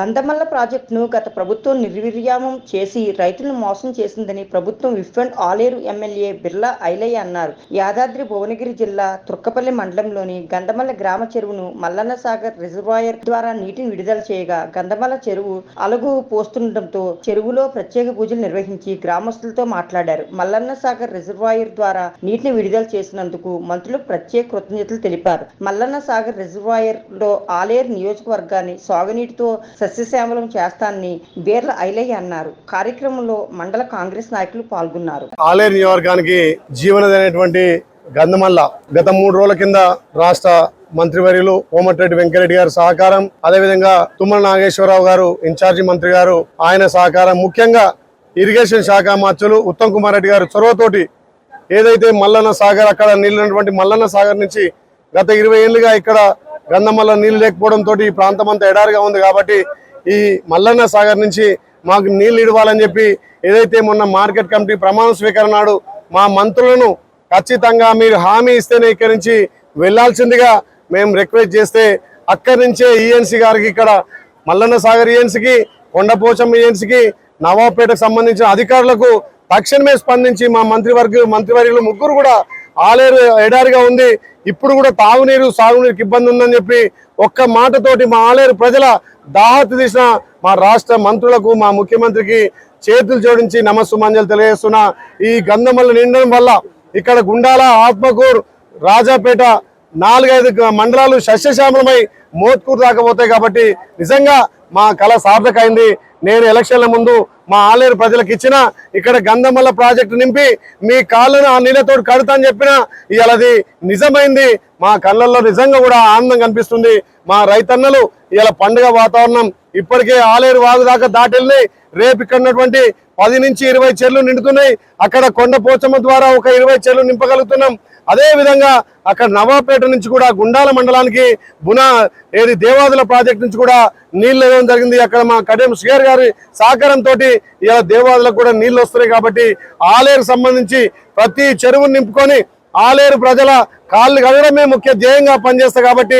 గంధమల్ల ప్రాజెక్టును గత ప్రభుత్వం నిర్వీర్యామం చేసి రైతులను మోసం చేసిందని ప్రభుత్వం whip and Aleru MLA Birla Ailaiah అన్నారు. యాదాద్రి భువనగిరి జిల్లా తుర్కపల్లి మండలంలోని గంధమల్ల గ్రామ చెరువును మల్లన్న సాగర్ రిజర్వాయర్ ద్వారా నీటిని విడుదల చేయగా గంధమల్ల చెరువు అలుగు పోస్తుండటంతో చెరువులో ప్రత్యేక పూజలు నిర్వహించి గ్రామస్తులతో మాట్లాడారు. మల్లన్న సాగర్ రిజర్వాయర్ ద్వారా నీటిని విడుదల చేసినందుకు మంత్రులు ప్రత్యేక కృతజ్ఞతలు తెలిపారు. మల్లన్న సాగర్ రిజర్వాయర్లో ఆలేరు నియోజకవర్గాన్ని సాగునీటితో సస్యశ్యామలం చేస్తానని బీర్ల ఐలయ్య అన్నారు. కార్యక్రమంలో మండల కాంగ్రెస్ నాయకులు పాల్గొన్నారు. ఆలయ నియోజకానికి జీవనది అనేటువంటి గంధమల్ల గత మూడు రోజుల కింద రాష్ట్ర మంత్రివర్యులు కోమటిరెడ్డి వెంకరెడ్డి గారి సహకారం అదేవిధంగా తుమ్మల నాగేశ్వరరావు గారు ఇన్ఛార్జి మంత్రి గారు ఆయన సహకారం ముఖ్యంగా ఇరిగేషన్ శాఖ మంత్రులు ఉత్తమ్ కుమార్ రెడ్డి గారు చొరవతోటి ఏదైతే మల్లన్న సాగర్ అక్కడ నిలినటువంటి మల్లన్న సాగర్ నుంచి గత ఇరవై ఏళ్ళుగా ఇక్కడ గంధమల్ల నీళ్ళు లేకపోవడంతో ఈ ప్రాంతం అంతా ఎడారిగా ఉంది కాబట్టి ఈ మల్లన్న సాగర్ నుంచి మాకు నీళ్ళు ఇవ్వాలని చెప్పి ఏదైతే మొన్న మార్కెట్ కమిటీ ప్రమాణ స్వీకరణ నాడు మా మంత్రులను ఖచ్చితంగా మీరు హామీ ఇస్తేనే ఇక్కడి నుంచి వెళ్ళాల్సిందిగా మేము రిక్వెస్ట్ చేస్తే అక్కడి నుంచే ఈఎన్సీ గారికి ఇక్కడ మల్లన్న సాగర్ ఈఎన్సీకి కొండపోచం ఈఎన్సీకి నవాబ్పేటకు సంబంధించిన అధికారులకు తక్షణమే స్పందించి మా మంత్రివర్గ మంత్రివర్యులు ముగ్గురు కూడా ఆలేరు ఎడారిగా ఉంది. ఇప్పుడు కూడా తాగునీరు సాగునీరుకి ఇబ్బంది ఉందని చెప్పి ఒక్క మాటతోటి మా ఆలేరు ప్రజల దాహత తీసిన మా రాష్ట్ర మంత్రులకు మా ముఖ్యమంత్రికి చేతులు జోడించి నమస్సుమాంజలు తెలియజేస్తున్నా. ఈ గంధమల్ల నిండడం వల్ల ఇక్కడ గుండాల ఆత్మకూర్ రాజాపేట నాలుగైదు మండలాలు సస్యశ్యామలమై మోత్కూరు దాకా పోతాయి కాబట్టి నిజంగా మా కళ సార్థకైంది నేను ఎలక్షన్ల ముందు మా ఆలేరు ప్రజలకు ఇచ్చిన ఇక్కడ గంధమల్ల ప్రాజెక్టు నింపి మీ కాళ్ళను ఆ నీళ్ళతో కడుతా అని చెప్పిన ఇలాది నిజమైంది. మా కళ్ళల్లో నిజంగా కూడా ఆనందం కనిపిస్తుంది. మా రైతన్నలు ఇలా పండుగ వాతావరణం ఇప్పటికే ఆలేరు వాగు దాకా దాటెళ్ళి రేపు ఇక్కడ ఉన్నటువంటి పది నుంచి ఇరవై చెర్లు నిండుతున్నాయి. అక్కడ కొండ పోచమ్మ ద్వారా ఒక ఇరవై చెర్లు నింపగలుగుతున్నాం. అదే విధంగా అక్కడ నవాపేట నుంచి కూడా గుండాల మండలానికి బునా ఏది దేవాదుల ప్రాజెక్ట్ నుంచి కూడా నీళ్ళు ఇవ్వడం జరిగింది. అక్కడ మా కడియం శ్రీగారు గారి సహకారంతో ఇలా దేవాదులకు కూడా నీళ్ళు వస్తున్నాయి కాబట్టి ఆలేరు సంబంధించి ప్రతి చెరువును నింపుకొని ఆలేరు ప్రజల కాళ్ళు కడగడమే ముఖ్య ధ్యేయంగా పనిచేస్తాయి కాబట్టి